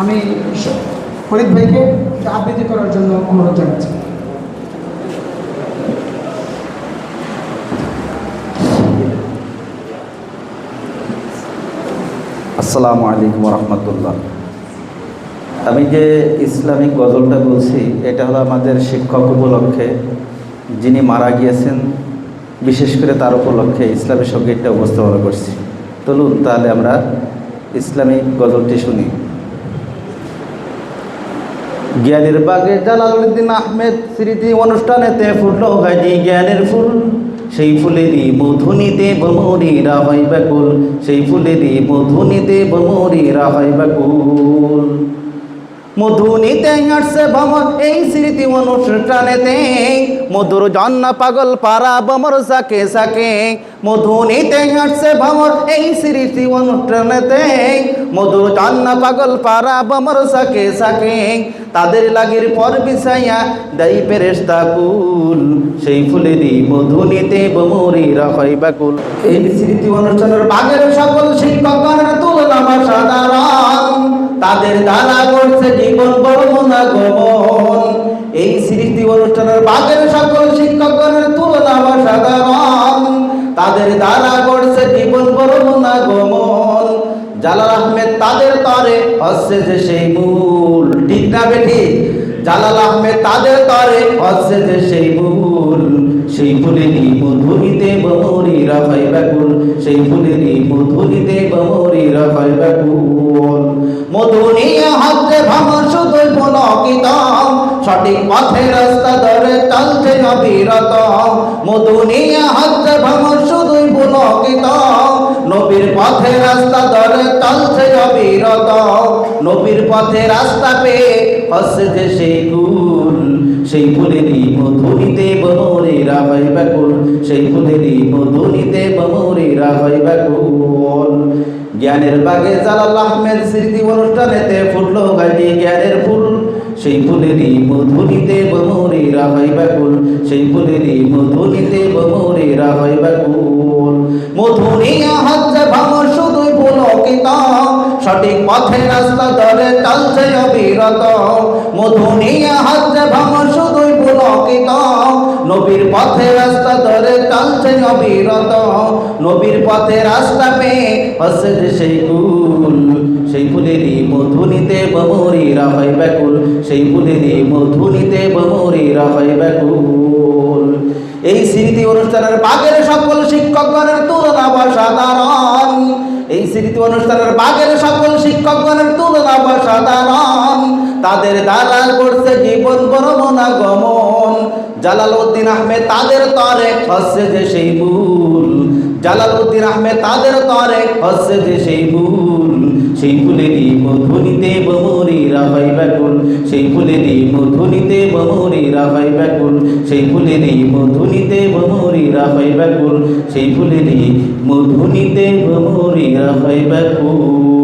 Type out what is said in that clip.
আমি ফরিদ ভাইকে আবৃত্তি করার জন্য অনুরোধ জানাচ্ছি। আসসালামু আলাইকুম রহমতুল্লাহ। আমি যে ইসলামিক গজলটা বলছি, এটা হলো আমাদের শিক্ষক উপলক্ষে যিনি মারা গিয়েছেন, বিশেষ করে তার উপলক্ষে ইসলামী সঙ্গীতটা উপস্থাপনা করছি। চলুন তাহলে আমরা ইসলামিক গজলটি শুনি। জ্ঞানের বাগে জালালউদ্দিন আহমেদ স্মৃতি অনুষ্ঠানেতে ফুটল গাজি জ্ঞানের ফুল। সেই ফুলেরই মধুনিতে বমরিরা হয় ব্যাকুল। সেই ফুলেরই মধুনিতে বমরিরা হয় ব্যাকুল। মধুনিতে আসছে ভ্রমণ এই স্মৃতি অনুষ্ঠানেতে। মধুর জন্না পাগল পারা বমর সাকে সাকে। মধুনিতে আসছে ভ্রমণ এই স্মৃতি অনুষ্ঠানেতে। মধুর জন্না পাগল পারা বমর সাকে সাকে। তাদের লাগের পর বিছাইয়া দাই পেরেস্তা কুল। সেই ফুলে ফুলেরই মধুনিতে বমরিরা হয় ব্যাকুল এই স্মৃতি অনুষ্ঠানের বাগের সকল শিক্ষকগণের তুলনা সাধারণ। তাদের দ্বারা স্মৃতি অনুষ্ঠানের বাগের সকল শিক্ষকগণের তুলনা বা সাধারণ। তাদের দ্বারা করছে জীবন বর্ণনা গমন জালাল আহমেদ তাদের তরে হচ্ছে যে সেই মূল। ঠিক না বেঠি? জালাল আহমেদ তাদের তরে হচ্ছে যে সেই মূল। সেই ফুলেরই মধুরিতে হয় ব্যাকুল। সেই ফুলেরই মধুরিতে বমরিরা হয় ব্যাকুল। মধুনিয়া হচ্ছে ভ্রমণ শুধুই পুলকিত সঠিক পথে রাস্তা ধরে চলছে অবিরত মধুনিয়া হচ্ছে ভ্রমণ শুধুই পুলকিত। নবীর পথে রাস্তা ধরে চলছে অবিরত নবীর পথে রাস্তা পেয়ে হচ্ছে যে সেই কুল। সেই ফুলেরই মধুরিতে বমরেরা হয় ব্যাকুল সেই ফুলেরই মধুরিতে বমরেরা হয় ব্যাকুল জ্ঞানের বাগে জালাল আহমেদ স্মৃতি অনুষ্ঠানেতে ফুটলো গাজি জ্ঞানের ফুল। সেই ফুলেরই মধুরিতে বমরেরা হয় ব্যাকুল সেই ফুলেরই মধুরিতে বমরেরা হয় ব্যাকুল মধুরিয়া হচ্ছে ভ্রমণ শুধুই পুলকিত, সঠিক পথে রাস্তা ধরে চলছে অবিরত। মধুনিয়া হচ্ছে ভ্রমণ শুধুই পুলকিত, নবীর পথে রাস্তা ধরে চলছে অবিরত। নবীর পথে রাস্তা পেয়ে যে সেই কুল। ফুলেরই মধুনিতে বমরিরা হয় ব্যাকুল, সেই ফুলেরই মধুনিতে বমরিরা হয় ব্যাকুল। এই স্মৃতি অনুষ্ঠানের বাগের সকল শিক্ষকগণের তুলনা সাধারণ এই স্মৃতি অনুষ্ঠানের বাগের সকল শিক্ষকগণের তুলনা সাধারণ তাদের দ্বারা করছে জীবন বর্ণনা গমন। জালালউদ্দিন আহমেদ তাদের তরে হচ্ছে যে সেই ভুল। জালালউদ্দিন আহমেদ তাদের তরে হচ্ছে যে সেই ভুল। সেই ফুলেরই মধুনিতে বমরি রাহাই ব্যাকুল, সেই ফুলেরই মধুনিতে বমরি রাহাই ব্যাকুল, সেই ফুলেরই মধুনিতে বমরি রাহাই ব্যাকুল, সেই ফুলেরই মধুনিতে বমরি রাহাই ব্যাকুল।